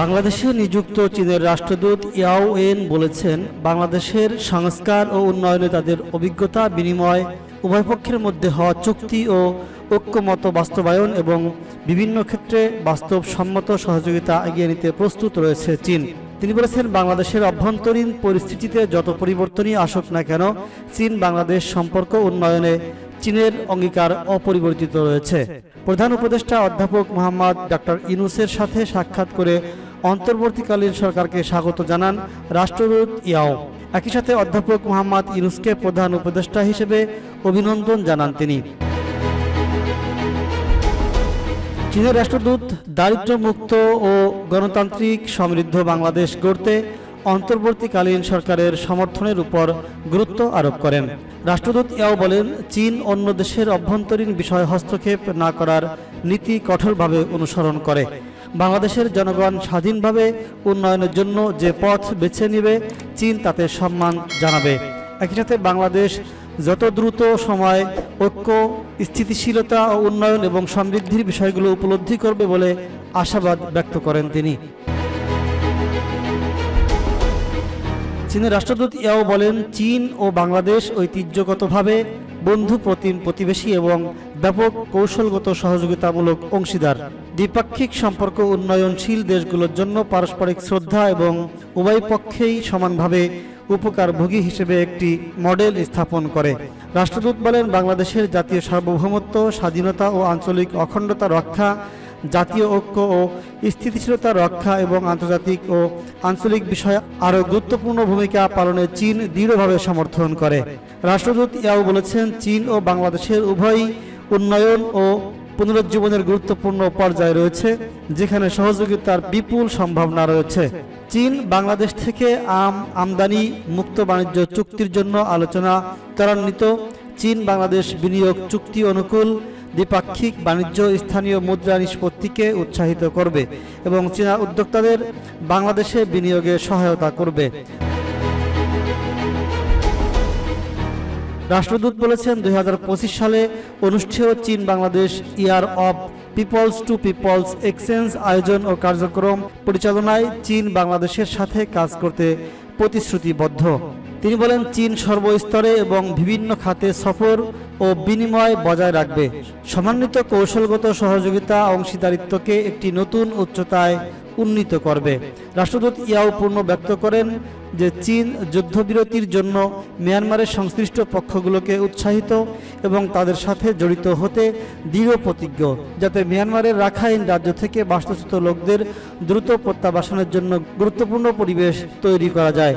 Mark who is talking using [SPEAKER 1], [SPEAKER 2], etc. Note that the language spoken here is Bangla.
[SPEAKER 1] বাংলাদেশে নিযুক্ত চীনের রাষ্ট্রদূত ইয়াও এন বলেছেন, বাংলাদেশের সংস্কার ও উন্নয়নে তাদের অভিজ্ঞতা, বিনিময়, উভয় পক্ষের মধ্যে হওয়া চুক্তি ও ঐক্যমত বাস্তবায়ন এবং বিভিন্ন ক্ষেত্রে বাস্তবসম্মত সহযোগিতা এগিয়ে নিতে প্রস্তুত রয়েছে চীন। তিনি বলেছেন, বাংলাদেশের অভ্যন্তরীণ পরিস্থিতিতে যত পরিবর্তনই আসুক না কেন চীন বাংলাদেশ সম্পর্ক উন্নয়নে চীনের অঙ্গীকার অপরিবর্তিত রয়েছে। প্রধান উপদেষ্টা অধ্যাপক মোহাম্মদ ডক্টর ইনুসের সাথে সাক্ষাৎ করে অন্তর্বর্তীকালীন সরকারকে স্বাগত জানান রাষ্ট্রদূত ইয়াও। একই সাথে অধ্যাপক মোহাম্মদ ইনুসকে প্রধান উপদেষ্টা হিসেবে অভিনন্দন জানান তিনি। চীনের রাষ্ট্রদূত দারিদ্র্যমুক্ত ও গণতান্ত্রিক সমৃদ্ধ বাংলাদেশ গড়তে অন্তর্বর্তীকালীন সরকারের সমর্থনের উপর গুরুত্ব আরোপ করেন। রাষ্ট্রদূত ইয়াও বলেন, চীন অন্য দেশের অভ্যন্তরীণ বিষয় হস্তক্ষেপ না করার নীতি কঠোরভাবে অনুসরণ করে। বাংলাদেশের জনগণ স্বাধীনভাবে উন্নয়নের জন্য যে পথ বেছে নেবে, চীন তাতে সম্মান জানাবে। একই সাথে বাংলাদেশ যত দ্রুত সময়, ঐক্য, স্থিতিশীলতা ও উন্নয়ন এবং সমৃদ্ধির বিষয়গুলো উপলব্ধি করবে বলে আশাবাদ ব্যক্ত করেন তিনি। চীনের রাষ্ট্রদূত ইয়াও বলেন, চীন ও বাংলাদেশ ঐতিহ্যগতভাবে বন্ধু প্রতিবেশী এবং ব্যাপক কৌশলগত সহযোগিতামূলক অংশীদার। দ্বিপাক্ষিক সম্পর্ক উন্নয়নশীল দেশগুলোর জন্য পারস্পরিক শ্রদ্ধা এবং উভয় পক্ষেই সমানভাবে উপকারভোগী হিসেবে একটি মডেল স্থাপন করে। রাষ্ট্রদূত বলেন, বাংলাদেশের জাতীয় সার্বভৌমত্ব, স্বাধীনতা ও আঞ্চলিক অখণ্ডতা রক্ষা জাতীয় ঐক্য ও স্থিতিশীলতা রক্ষা এবং আন্তর্জাতিক ও আঞ্চলিক বিষয়ে আরও গুরুত্বপূর্ণ ভূমিকা পালনে চীন দৃঢ়ভাবে সমর্থন করে। রাষ্ট্রদূত ইয়াও বলেছেন, চীন ও বাংলাদেশের উভয়ই উন্নয়ন ও পুনরুজ্জীবনের গুরুত্বপূর্ণ পর্যায়ে রয়েছে, যেখানে সহযোগিতার বিপুল সম্ভাবনা রয়েছে। চীন বাংলাদেশ থেকে আম, আমদানি, মুক্ত বাণিজ্য চুক্তির জন্য আলোচনা ত্বরান্বিত। চীন বাংলাদেশ বিনিয়োগ চুক্তি অনুকূল। দ্বিপাক্ষিক বাণিজ্য, স্থানীয় মুদ্রা নিষ্পত্তিকে উৎসাহিত করবে এবং চীনা উদ্যোক্তাদের বাংলাদেশে বিনিয়োগে সহায়তা করবে। রাষ্ট্রদূত বলেছেন দু হাজার পঁচিশ সালে অনুষ্ঠেয় চীন Bangladesh year of people's to people's exchange আয়োজন ও কার্যক্রম পরিচালনায় চীন বাংলাদেশের সাথে কাজ করতে প্রতিশ্রুতিবদ্ধ। তিনি বলেন, চীন সর্বস্তরে এবং বিভিন্ন খাতে সফর ও বিনিময় বজায় রাখবে। সমন্বিত কৌশলগত সহযোগিতা অংশীদারিত্বকে একটি নতুন উচ্চতায় উন্নীত করবে। রাষ্ট্রদূত ইয়াও পূর্ণ ব্যক্ত করেন যে, চীন যুদ্ধবিরতির জন্য মিয়ানমারের সংশ্লিষ্ট পক্ষগুলোকে উৎসাহিত এবং তাদের সাথে জড়িত হতে দৃঢ় প্রতিজ্ঞ, যাতে মিয়ানমারের রাখাইন রাজ্য থেকে বাস্তুচ্যুত লোকদের দ্রুত প্রত্যাবাসনের জন্য গুরুত্বপূর্ণ পরিবেশ তৈরি করা যায়।